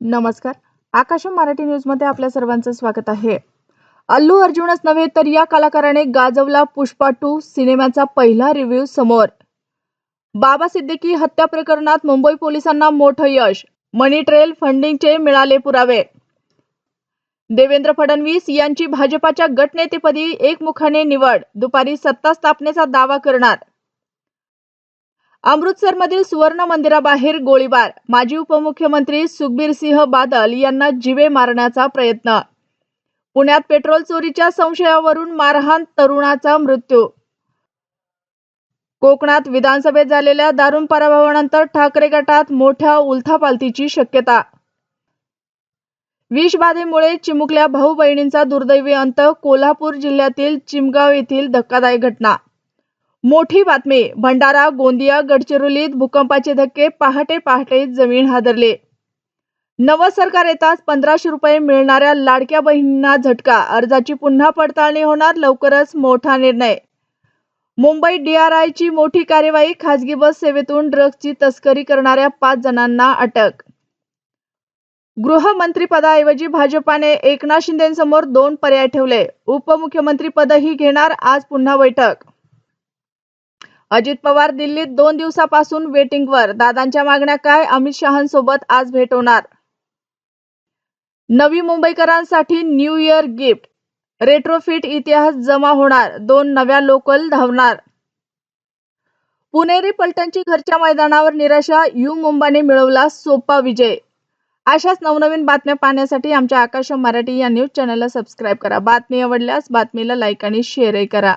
नमस्कार. आकाश मराठी न्यूजमध्ये आपल्या सर्वांचं स्वागत आहे. अल्लू अर्जुनच नव्हे तर या कलाकाराने गाजवला पुष्पा टू सिनेमाचा पहिला रिव्ह्यू समोर. बाबा सिद्दीकी हत्या प्रकरणात मुंबई पोलिसांना मोठं यश मनी ट्रेल फंडिंगचे मिळाले पुरावे. देवेंद्र फडणवीस यांची भाजपाच्या गटनेतेपदी एकमुखाने निवड दुपारी सत्ता स्थापनेचा दावा करणार. अमृतसरमधील सुवर्ण मंदिराबाहेर गोळीबार. माजी उपमुख्यमंत्री सुखबीर सिंह बादल यांना जिवे मारण्याचा प्रयत्न. पुण्यात पेट्रोल चोरीच्या संशयावरून मारहाण तरुणाचा मृत्यू. कोकणात विधानसभेत झालेल्या दारुण पराभवानंतर ठाकरे गटात मोठ्या उलथापालथीची शक्यता. विषबाधेमुळे चिमुकल्या भाऊ बहिणींचा दुर्दैवी अंत कोल्हापूर जिल्ह्यातील चिमगाव येथील धक्कादायक घटना. मोठी बातमी. भंडारा गोंदिया गडचिरोलीत भूकंपाचे धक्के पहाटे पहाटे जमीन हादरले. नवं सरकार येताच पंधराशे रुपये मिळणाऱ्या लाडक्या बहिणींना झटका. अर्जाची पुन्हा पडताळणी होणार लवकरच मोठा निर्णय. मुंबई डीआरआयची मोठी कार्यवाही खासगी बस सेवेतून ड्रग्जची तस्करी करणाऱ्या पाच जणांना अटक. गृहमंत्रीपदाऐवजी भाजपाने एकनाथ शिंदेसमोर दोन पर्याय ठेवले. उपमुख्यमंत्रीपदही घेणार आज पुन्हा बैठक. अजित पवार दिल्लीत दोन दिवसापासून वेटिंगवर. दादांच्या मागण्या काय? अमित शहांसोबत आज भेट होणार नवी मुंबईकरांसाठी न्यू इयर गिफ्ट. रेट्रोफिट इतिहास जमा होणार. दोन नव्या लोकल धावणार. पुणेरी पलटणची घरच्या मैदानावर निराशा यू मुंबाने मिळवला सोपा विजय. अशाच नवनवीन बातम्या पाहण्यासाठी आमच्या आकाश मराठी या न्यूज चॅनलला सबस्क्राईब करा. बातमी आवडल्यास बातमीला लाईक आणि शेअरही करा.